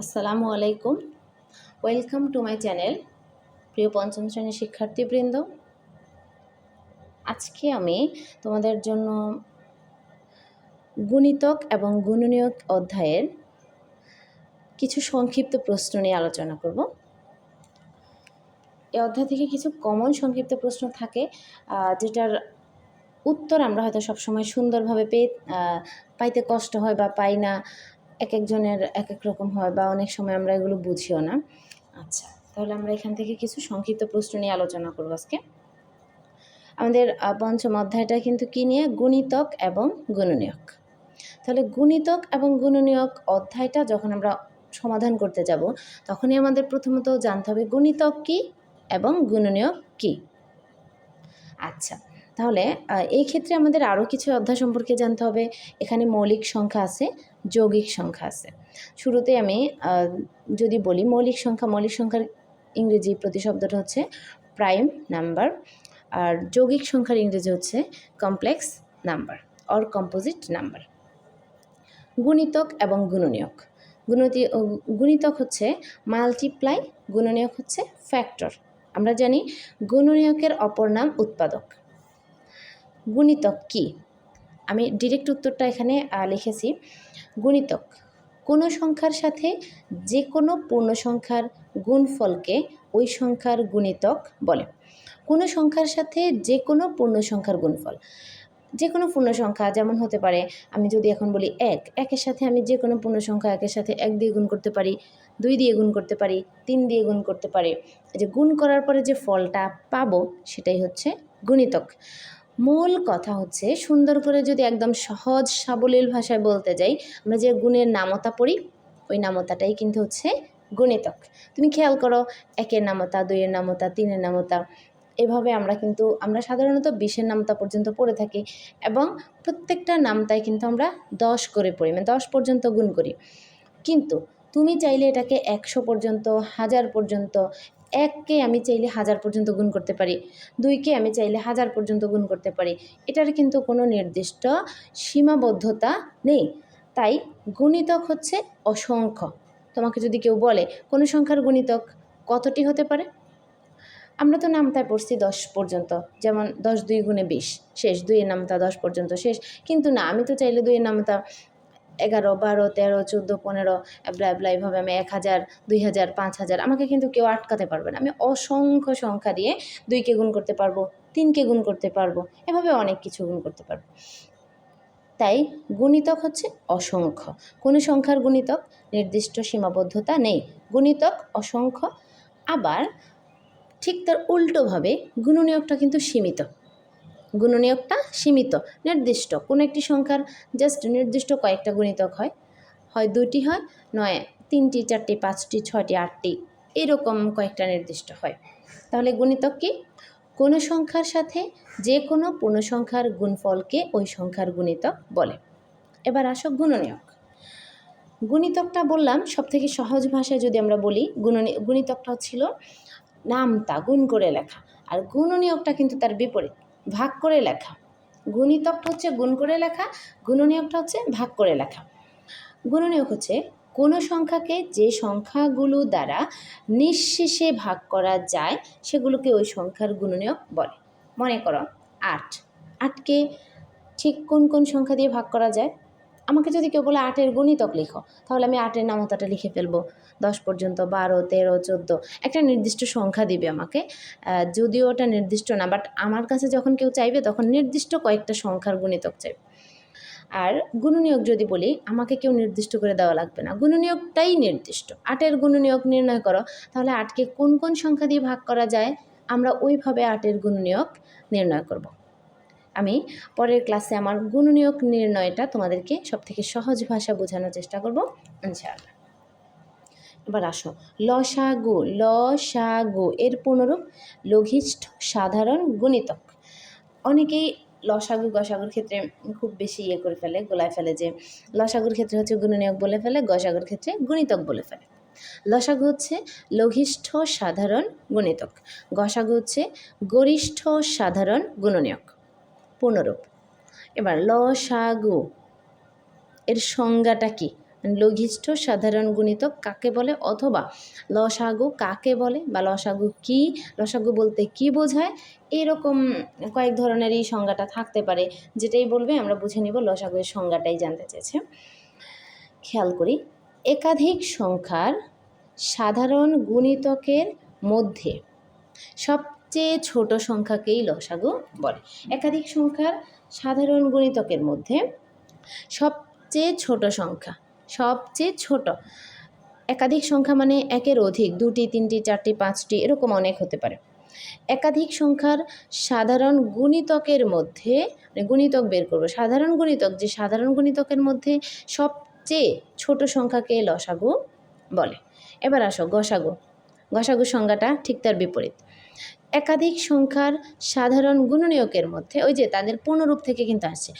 আসসালামু আলাইকুম। Welcome to my channel প্রিয় পঞ্চম শ্রেণির শিক্ষার্থীবৃন্দ। আজকে আমি তোমাদের জন্য গুণিতক এবং গুণনীয়ক অধ্যায়ের কিছু সংক্ষিপ্ত প্রশ্ন নিয়ে আলোচনা করব। এই অধ্যায় থেকে কিছু কমন সংক্ষিপ্ত প্রশ্ন থাকে যেটার উত্তর আমরা হয়তো সবসময় সুন্দরভাবে পেয়ে পাইতে কষ্ট হয় বা পাই না। এক একজনের এক এক রকম হয় বা অনেক সময় আমরা এগুলো বুঝিও না। আচ্ছা তাহলে আমরা এখান থেকে কিছু সংক্ষিপ্ত প্রশ্ন নিয়ে আলোচনা করব আজকে। আমাদের পঞ্চম অধ্যায়টা কিন্তু কি নিয়ে? গুণিতক এবং গুণনীয়ক। তাহলে গুণিতক এবং গুণনীয়ক অধ্যায়টা যখন আমরা সমাধান করতে যাব, তখনই আমাদের প্রথমত জানতে হবে গুণিতক কী এবং গুণনীয়ক কী। আচ্ছা তাহলে এই ক্ষেত্রে আমাদের আরও কিছু অধ্যায় সম্পর্কে জানতে হবে। এখানে মৌলিক সংখ্যা আছে, যৌগিক সংখ্যা আছে। শুরুতে আমি যদি বলি মৌলিক সংখ্যা, মৌলিক সংখ্যার ইংরেজি প্রতিশব্দটা হচ্ছে প্রাইম নাম্বার, আর যৌগিক সংখ্যার ইংরেজি হচ্ছে complex number, or composite number. গুণিতক এবং গুণনীয়ক। গুণতি গুণিতক হচ্ছে মাল্টিপ্লাই, গুণনীয়ক হচ্ছে ফ্যাক্টর। আমরা জানি গুণনীয়কের অপর নাম উৎপাদক। গুণিতক কি? আমি ডিরেক্ট উত্তরটা এখানে লিখেছি। গুণিতক, কোনো সংখ্যার সাথে যে কোনো পূর্ণ সংখ্যার গুণফলকে ওই সংখ্যার গুণিতক বলে। কোনো সংখ্যার সাথে যে কোনো পূর্ণ সংখ্যার গুণফল। যে কোনো পূর্ণ সংখ্যা যেমন হতে পারে, আমি যদি এখন বলি এক, একের সাথে আমি যে কোনো পূর্ণ সংখ্যা একের সাথে এক দিয়ে গুণ করতে পারি, দুই দিয়ে গুণ করতে পারি, তিন দিয়ে গুণ করতে পারি। যে গুণ করার পরে যে ফলটা পাবো, সেটাই হচ্ছে গুণিতক। মূল কথা হচ্ছে সুন্দর করে যদি একদম সহজ সাবলীল ভাষায় বলতে যাই, আমরা যে গুণের নামতা পড়ি, ওই নামতাটাই কিন্তু হচ্ছে গুণিতক। তুমি খেয়াল করো, একের নামতা, দুইয়ের নামতা, তিনের নামতা, এভাবে আমরা কিন্তু, আমরা সাধারণত বিশের নামতা পর্যন্ত পড়ে থাকি এবং প্রত্যেকটা নামতায় কিন্তু আমরা দশ করে পড়ি মানে দশ পর্যন্ত গুণ করি। কিন্তু তুমি চাইলে এটাকে একশো পর্যন্ত, হাজার পর্যন্ত এককে আমি চাইলে হাজার পর্যন্ত গুণ করতে পারি, দুইকে আমি চাইলে হাজার পর্যন্ত গুণ করতে পারি। এটার কিন্তু কোনো নির্দিষ্ট সীমাবদ্ধতা নেই। তাই গুণিতক হচ্ছে অসংখ্য। তোমাকে যদি কেউ বলে, কোনো সংখ্যার গুণিতক কতটি হতে পারে? আমরা তো নামতায় পড়ছি দশ পর্যন্ত, যেমন দশ দুই গুণে বিশ, শেষ দুইয়ের নামতা দশ পর্যন্ত শেষ। কিন্তু না, আমি তো চাইলে দুইয়ের নামতা এগারো, বারো, তেরো, চোদ্দ, পনেরো এবলা এবলা এইভাবে আমি এক হাজার, দুই হাজার, পাঁচ হাজার, আমাকে কিন্তু কেউ আটকাতে পারবে না। আমি অসংখ্য সংখ্যা দিয়ে দুইকে গুণ করতে পারব তিনকে গুণ করতে পারব, এভাবে অনেক কিছু গুণ করতে পারব। তাই গুণিতক হচ্ছে অসংখ্য। কোনো সংখ্যার গুণিতক নির্দিষ্ট সীমাবদ্ধতা নেই। গুণিতক অসংখ্য, আবার ঠিক তার উল্টোভাবে গুণনীয়কটা কিন্তু সীমিত। গুণনীয়কটা সীমিত, নির্দিষ্ট। কোনো একটি সংখ্যার জাস্ট নির্দিষ্ট কয়েকটা গুণিতক হয়। হয় দুটি হয়, নয়, তিনটি, চারটি, পাঁচটি, ছয়টি, আটটি, এরকম কয়েকটা নির্দিষ্ট হয়। তাহলে গুণিতক কি? কোনো সংখ্যার সাথে যে কোনো পূর্ণ সংখ্যার গুণফলকে ওই সংখ্যার গুণিতক বলে। এবার আসো গুণনীয়ক। গুণিতকটা বললাম সব থেকে সহজ ভাষায় যদি আমরা বলি, গুণনী, গুণিতকটা ছিল নামতা, গুণ করে লেখা। আর গুণনীয়কটা কিন্তু তার বিপরীত। ভাগ করে লেখা। গুণিতকটা হচ্ছে গুণ করে লেখা, গুণনীয়কটা হচ্ছে ভাগ করে লেখা। গুণনীয়ক হচ্ছে কোনো সংখ্যাকে যে সংখ্যাগুলো দ্বারা নিঃশেষে ভাগ করা যায়, সেগুলোকে ওই সংখ্যার গুণনীয়ক বলে। মনে করো আট। আটকে ঠিক কোন কোন সংখ্যা দিয়ে ভাগ করা যায়? আমাকে যদি কেউ বলে আটের গণিতক লিখো, তাহলে আমি আটের নামতাটা লিখে ফেলব। দশ পর্যন্ত, বারো, তেরো, চোদ্দ। একটা নির্দিষ্ট সংখ্যা দিবে আমাকে। যদিও ওটা নির্দিষ্ট না বাট আমার কাছে যখন কেউ চাইবে, তখন নির্দিষ্ট কয়েকটা সংখ্যার গুণিতক চাইবে আর গুণনীয়ক যদি বলি, আমাকে কেউ নির্দিষ্ট করে দেওয়া লাগবে না। গুণনীয়কটাই নির্দিষ্ট। আটের গুণনীয়ক নির্ণয় করো, তাহলে আটকে কোন কোন সংখ্যা দিয়ে ভাগ করা যায়? আমরা ওইভাবে আটের গুণনীয়ক নির্ণয় করব। আমি পরের ক্লাসে আমার গুণনীয়ক নির্ণয়টা তোমাদেরকে সব থেকে সহজ ভাষা বোঝানোর চেষ্টা করব, ইনশাআল্লাহ। এবার আসো। লসাগু লসাগু, এর পুনরূপ লঘিষ্ঠ, সাধারণ, গুণিতক। অনেকেই লসাগু, গসাগুর ক্ষেত্রে খুব বেশি ইয়ে করে ফেলে, গোলায় ফেলে যে লসাগুর ক্ষেত্রে হচ্ছে গুণনীয়ক বলে ফেলে, গসাগুর ক্ষেত্রে গুণিতক বলে ফেলে। লসাগু হচ্ছে লঘিষ্ঠ, সাধারণ, গুণিতক। গসাগু হচ্ছে গরিষ্ঠ, সাধারণ, গুণনীয়ক। পূর্ণরূপ এবার ল লসাগু এর সংজ্ঞাটা কি? মানে লঘিষ্ঠ সাধারণ গুণিতক কাকে বলে অথবা লসাগু কাকে বলে বা লসাগু কি? লসাগু বলতে কি বোঝায়? এরকম কয়েক ধরনের এই সংজ্ঞাটা থাকতে পারে, যেটাই বলবে আমরা বুঝে নিব লসাগুয়ের সংজ্ঞাটাই জানতে চেয়েছে। খেয়াল করি, একাধিক সংখ্যার সাধারণ গুণিতকের মধ্যে সবচেয়ে ছোট সংখ্যাকেই লসাগু বলে। একাধিক সংখ্যার সাধারণ গুণিতকের মধ্যে সবচেয়ে ছোট সংখ্যা, সবচেয়ে ছোট। একাধিক সংখ্যা মানে একের অধিক, দুটি, তিনটি, চারটি, পাঁচটি, এরকম অনেক হতে পারে। একাধিক সংখ্যার সাধারণ গুণিতকের মধ্যে মানে গুণিতক বের করব, সাধারণ গুণিতক, যে সাধারণ গুণিতকের মধ্যে সবচেয়ে ছোট সংখ্যাকে লসাগু বলে। এবার আসো, গসাগু। গসাগু সংজ্ঞাটা ঠিক তার বিপরীত। একাধিক সংখ্যার সাধারণ গুণনীয়কের মধ্যে ওই যে তাদের পূর্ণরূপ থেকে কিন্তু আসছে।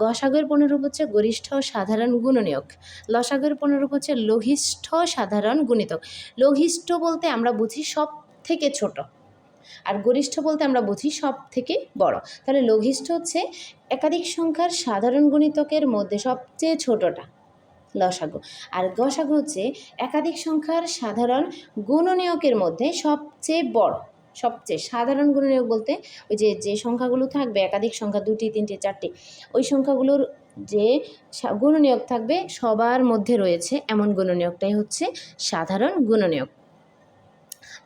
গসাগুর পূর্ণরূপ হচ্ছে গরিষ্ঠ সাধারণ গুণনীয়ক। লসাগুর পূর্ণরূপ হচ্ছে লঘিষ্ঠ সাধারণ গুণিতক। লঘিষ্ঠ বলতে আমরা বুঝি সব থেকে ছোট। আর গরিষ্ঠ বলতে আমরা বুঝি সব থেকে বড়। তাহলে লঘিষ্ঠ হচ্ছে একাধিক সংখ্যার সাধারণ গুণিতকের মধ্যে সবচেয়ে ছোটটা লসাগু। আর গসাগু হচ্ছে একাধিক সংখ্যার সাধারণ গুণনীয়কের মধ্যে সবচেয়ে বড়। সবচেয়ে সাধারণ গুণনীয়ক বলতে ওই যে যে সংখ্যাগুলো থাকবে, একাধিক সংখ্যা, দুটি, তিনটে, চারটি, ওই সংখ্যাগুলোর যে গুণনীয়ক থাকবে সবার মধ্যে রয়েছে এমন গুণনীয়কটাই হচ্ছে সাধারণ গুণনীয়ক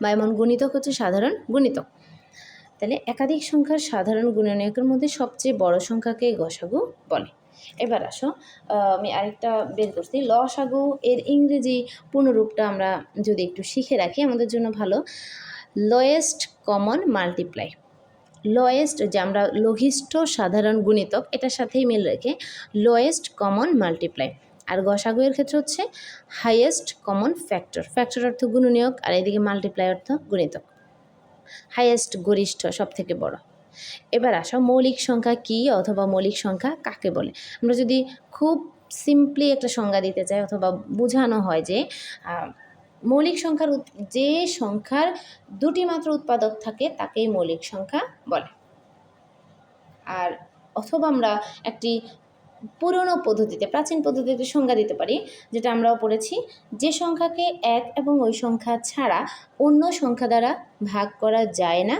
বা এমন গুণিতক হচ্ছে সাধারণ গুণিতক। তাহলে একাধিক সংখ্যার সাধারণ গুণনীয়কের মধ্যে সবচেয়ে বড় সংখ্যাকে গসাগু বলে। এবার আসো আমি আরেকটা বের করছি। লসাগু এর ইংরেজি পূর্ণরূপটা আমরা যদি একটু শিখে রাখি, আমাদের জন্য ভালো। লোয়েস্ট কমন মাল্টিপ্লাই লোয়েস্ট যে আমরা লঘিষ্ঠ সাধারণ গুণিতক, এটার সাথেই মিল রেখে লোয়েস্ট কমন মাল্টিপ্লাই আর গসাগু এর ক্ষেত্রে হচ্ছে হাইয়েস্ট কমন ফ্যাক্টর ফ্যাক্টর অর্থ গুণনীয়ক, আর এদিকে মাল্টিপ্লাই অর্থ গুণিতক। হাইয়েস্ট গরিষ্ঠ সব থেকে বড়। এবার আসো মৌলিক সংখ্যা কি অথবা মৌলিক সংখ্যা কাকে বলে? আমরা যদি খুব সিম্পলি একটা সংজ্ঞা দিতে চাই অথবা বোঝানো হয় যে মৌলিক সংখ্যার যে সংখ্যার দুটি মাত্র উৎপাদক থাকে, তাকেই মৌলিক সংখ্যা বলে। আর অথবা আমরা একটি পুরনো পদ্ধতিতে, প্রাচীন পদ্ধতিতে সংজ্ঞা দিতে পারি, যেটা আমরাও পড়েছি, যে সংখ্যাকে এক এবং ওই সংখ্যা ছাড়া অন্য সংখ্যা দ্বারা ভাগ করা যায় না,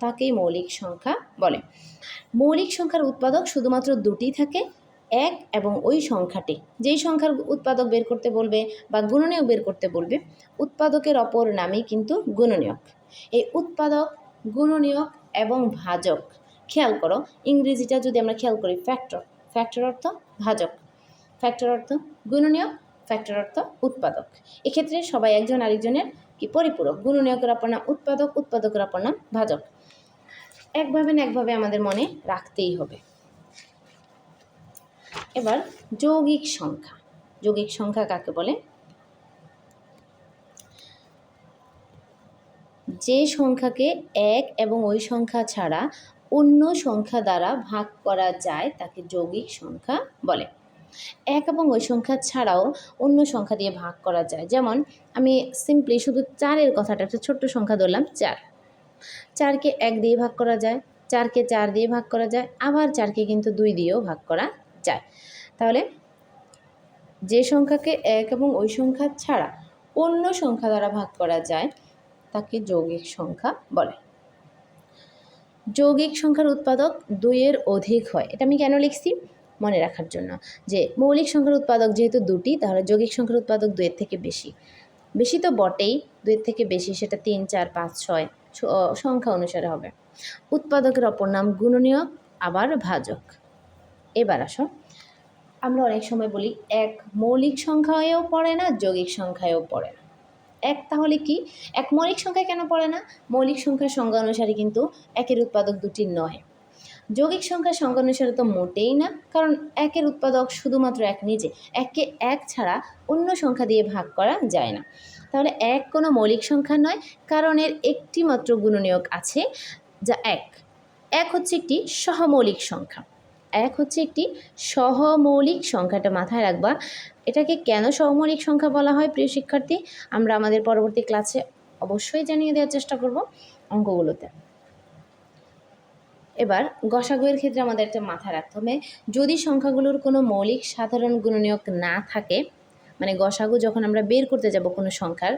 তাকেই মৌলিক সংখ্যা বলে। মৌলিক সংখ্যার উৎপাদক শুধুমাত্র দুটি থাকে এক এবং ওই সংখ্যাটি। যেই সংখ্যার উৎপাদক বের করতে বলবে বা গুণনীয়ক বের করতে বলবে, উৎপাদকের অপর নামই কিন্তু গুণনীয়ক। এই উৎপাদক, গুণনীয়ক এবং ভাজক, খেয়াল করো, ইংরেজিটা যদি আমরা খেয়াল করি ফ্যাক্টর ফ্যাক্টর অর্থ ভাজক ফ্যাক্টর অর্থ গুণনীয়ক ফ্যাক্টর অর্থ উৎপাদক। এক্ষেত্রে সবাই একজন আরেকজনের কি পরিপূরক, গুণনীয়কের অপর নাম উৎপাদক, উৎপাদকের অপর নাম ভাজক। একভাবে না একভাবে আমাদের মনে রাখতেই হবে। এবার যৌগিক সংখ্যা। যৌগিক সংখ্যা কাকে বলে? যে সংখ্যাকে এক এবং ওই সংখ্যা ছাড়া অন্য সংখ্যা দ্বারা ভাগ করা যায়, তাকে যৌগিক সংখ্যা বলে। এক এবং ওই সংখ্যা ছাড়াও অন্য সংখ্যা দিয়ে ভাগ করা যায়। যেমন, আমি সিম্পলি শুধু চারের কথাটা, একটা ছোট্ট সংখ্যা ধরলাম, চার। চারকে এক দিয়ে ভাগ করা যায়, চারকে চার দিয়ে ভাগ করা যায়, আবার চারকে কিন্তু দুই দিয়েও ভাগ করা যায়। তাহলে যে সংখ্যাকে এক এবং ওই সংখ্যা ছাড়া অন্য সংখ্যা দ্বারা ভাগ করা যায়, তাকে যৌগিক সংখ্যা বলে। যৌগিক সংখ্যার উৎপাদক দুইয়ের অধিক হয়। এটা আমি কেন লিখছি? মনে রাখার জন্য যে মৌলিক সংখ্যার উৎপাদক যেহেতু দুটি, তাহলে যৌগিক সংখ্যার উৎপাদক দুইয়ের থেকে বেশি। বেশি তো বটেই, দুইয়ের থেকে বেশি সেটা তিন, চার, পাঁচ, ছয় সংখ্যা অনুসারে হবে। উৎপাদকের অপর নাম গুণনীয়ক, আবার ভাজক। এবার আসো। আমরা অনেক সময় বলি, এক মৌলিক সংখ্যায়ও পড়ে না, যৌগিক সংখ্যায়ও পড়ে না। এক তাহলে কি? এক মৌলিক সংখ্যা কেন পড়ে না? মৌলিক সংখ্যার সংজ্ঞা অনুসারে কিন্তু একের উৎপাদক দুটি নয়। যৌগিক সংখ্যার সংজ্ঞা অনুসারে তো মোটেই না, কারণ একের উৎপাদক শুধুমাত্র এক নিজে এককে এক ছাড়া অন্য সংখ্যা দিয়ে ভাগ করা যায় না। তাহলে এক কোনো মৌলিক সংখ্যা নয় কারণ এর একটি মাত্র গুণনীয়ক আছে যা এক। এক হচ্ছে একটি সহমৌলিক সংখ্যা। এক হচ্ছে একটি সহমৌলিক সংখ্যাটা মাথায় রাখবা। এটাকে কেন সহমৌলিক সংখ্যা বলা হয়, প্রিয় শিক্ষার্থী? আমরা আমাদের পরবর্তী ক্লাসে অবশ্যই জানিয়ে দেওয়ার চেষ্টা করব অঙ্কগুলোতে। এবার গসাগুয়ের ক্ষেত্রে আমাদের একটা মাথা রাখতে হবে। যদি সংখ্যাগুলোর কোনো মৌলিক সাধারণ গুণনীয়ক না থাকে মানে গসাগু যখন আমরা বের করতে যাব কোনো সংখ্যার,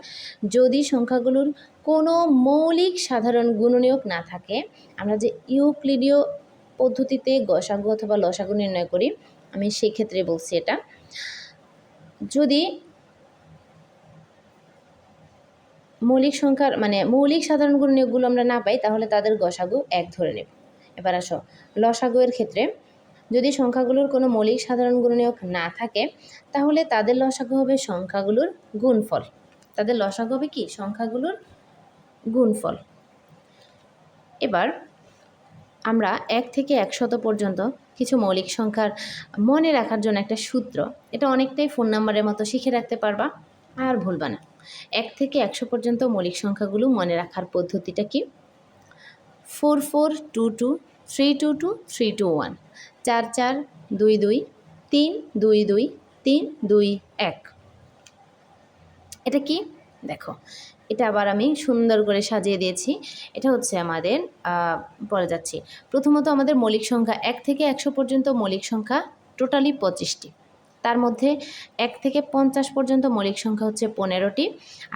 যদি সংখ্যাগুলোর কোনো মৌলিক সাধারণ গুণনীয়ক না থাকে, আমরা যে ইউক্লিডীয় পদ্ধতিতে গসাগু অথবা লসাগু নির্ণয় করি। আমি সেই ক্ষেত্রে বলছি এটা। যদি মৌলিক সংখ্যার মানে মৌলিক সাধারণ গুণনীয়কগুলো আমরা না পাই, তাহলে তাদের গসাগু এক ধরে নেব। এবার আসো, লসাগু এর ক্ষেত্রে যদি সংখ্যাগুলোর কোনো মৌলিক সাধারণ গুণনীয়ক না থাকে, তাহলে তাদের লসাগু হবে সংখ্যাগুলোর গুণফল। তাদের লসাগু হবে কি? সংখ্যাগুলোর গুণফল। এবার আমরা এক থেকে একশত পর্যন্ত কিছু মৌলিক সংখ্যার মনে রাখার জন্য একটা সূত্র। এটা অনেকটাই ফোন নাম্বারের মতো শিখে রাখতে পারবা, আর ভুলবা না। এক থেকে একশো পর্যন্ত মৌলিক সংখ্যাগুলো মনে রাখার পদ্ধতিটা কি? Four four two two three two two three two one চার চার দুই দুই তিন দুই দুই তিন দুই এক। এটা কি? দেখো এটা আবার আমি সুন্দর করে সাজিয়ে দিয়েছি। এটা হচ্ছে আমাদের পরে যাচ্ছি। প্রথমত আমাদের মৌলিক সংখ্যা এক থেকে একশো পর্যন্ত মৌলিক সংখ্যা টোটালি পঁচিশটি। তার মধ্যে এক থেকে পঞ্চাশ পর্যন্ত মৌলিক সংখ্যা হচ্ছে পনেরোটি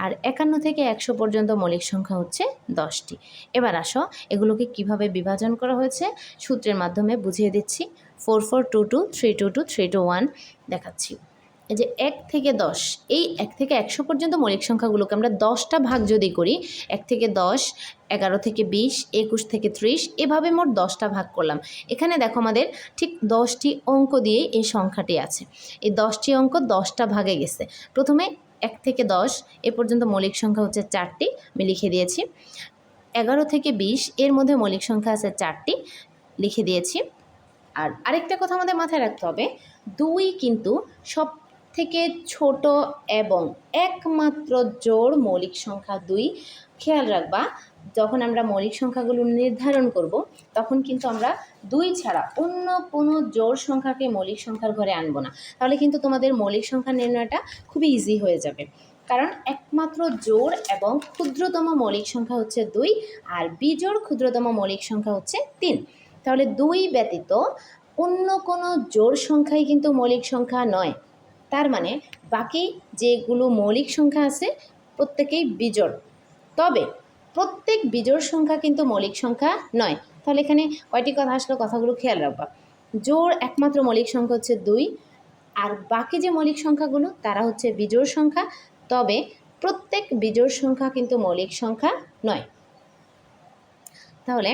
আর একান্ন থেকে একশো পর্যন্ত মৌলিক সংখ্যা হচ্ছে দশটি। এবার আসো, এগুলোকে কীভাবে বিভাজন করা হয়েছে সূত্রের মাধ্যমে বুঝিয়ে দিচ্ছি। Four four two two, three two two, three two one দেখাচ্ছি। এই যে এক থেকে দশ, এই এক থেকে একশো পর্যন্ত মৌলিক সংখ্যাগুলোকে আমরা দশটা ভাগ যদি করি, এক থেকে দশ, এগারো থেকে বিশ, একুশ থেকে ত্রিশ, এভাবে মোট দশটা ভাগ করলাম। এখানে দেখো আমাদের ঠিক দশটি অঙ্ক দিয়ে এই সংখ্যাটি আছে। এই দশটি অঙ্ক দশটা ভাগে গেছে। প্রথমে এক থেকে দশ, এ পর্যন্ত মৌলিক সংখ্যা হচ্ছে চারটি, আমি লিখে দিয়েছি। এগারো থেকে বিশ, এর মধ্যে মৌলিক সংখ্যা আছে চারটি, লিখে দিয়েছি। আর আরেকটা কথা আমাদের মাথায় রাখতে হবে, দুই কিন্তু সব থেকে ছোট এবং একমাত্র জোড় মৌলিক সংখ্যা দুই। খেয়াল রাখবা, যখন আমরা মৌলিক সংখ্যাগুলো নির্ধারণ করব, তখন কিন্তু আমরা দুই ছাড়া অন্য কোনো জোড় সংখ্যাকে মৌলিক সংখ্যার ঘরে আনব না। তাহলে কিন্তু তোমাদের মৌলিক সংখ্যা নির্ণয়টা খুবই ইজি হয়ে যাবে। কারণ একমাত্র জোড় এবং ক্ষুদ্রতম মৌলিক সংখ্যা হচ্ছে দুই আর বিজোড় ক্ষুদ্রতম মৌলিক সংখ্যা হচ্ছে তিন। তাহলে দুই ব্যতীত অন্য কোনো জোড় সংখ্যাই কিন্তু মৌলিক সংখ্যা নয়। তার মানে বাকি যেগুলো মৌলিক সংখ্যা আছে, প্রত্যেকেই বিজোড়। তবে প্রত্যেক বিজোড় সংখ্যা কিন্তু মৌলিক সংখ্যা নয়। তাহলে এখানে কয়টি কথা আসলো কথাগুলো খেয়াল রাখবা। জোড় একমাত্র মৌলিক সংখ্যা হচ্ছে দুই, আর বাকি যে মৌলিক সংখ্যাগুলো, তারা হচ্ছে বিজোড় সংখ্যা। তবে প্রত্যেক বিজোড় সংখ্যা কিন্তু মৌলিক সংখ্যা নয়। তাহলে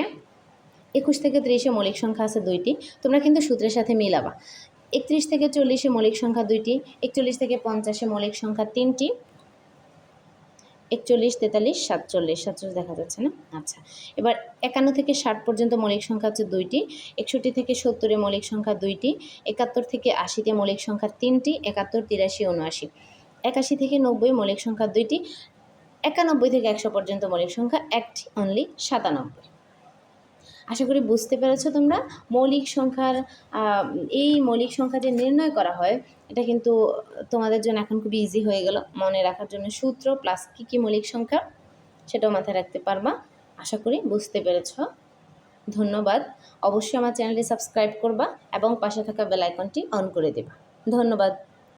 একুশ থেকে ত্রিশে মৌলিক সংখ্যা আছে দুইটি। তোমরা কিন্তু সূত্রের সাথে মিলাবা। একত্রিশ থেকে চল্লিশে মৌলিক সংখ্যা দুইটি, একচল্লিশ থেকে পঞ্চাশে মৌলিক সংখ্যা তিনটি, একচল্লিশ, তেতাল্লিশ, সাতচল্লিশ সাতচল্লিশ দেখা যাচ্ছে না? আচ্ছা এবার একান্ন থেকে ষাট পর্যন্ত মৌলিক সংখ্যা হচ্ছে দুইটি, একষট্টি থেকে সত্তরে মৌলিক সংখ্যা দুইটি, একাত্তর থেকে আশিতে মৌলিক সংখ্যা তিনটি, একাত্তর, তিরাশি, উনআশি। একাশি থেকে নব্বই মৌলিক সংখ্যা দুইটি, একানব্বই থেকে একশো পর্যন্ত মৌলিক সংখ্যা একটি অনলি সাতানব্বই। আশা করি বুঝতে পেরেছ তোমরা। মৌলিক সংখ্যার এই মৌলিক সংখ্যা যে নির্ণয় করা হয়, এটা কিন্তু তোমাদের জন্য এখন খুবই ইজি হয়ে গেল। মনে রাখার জন্য সূত্র প্লাস কী কী মৌলিক সংখ্যা, সেটাও মাথায় রাখতে পারবা। আশা করি বুঝতে পেরেছ। ধন্যবাদ। অবশ্যই আমার চ্যানেলটি সাবস্ক্রাইব করবা এবং পাশে থাকা বেল আইকনটি অন করে দেবা। ধন্যবাদ।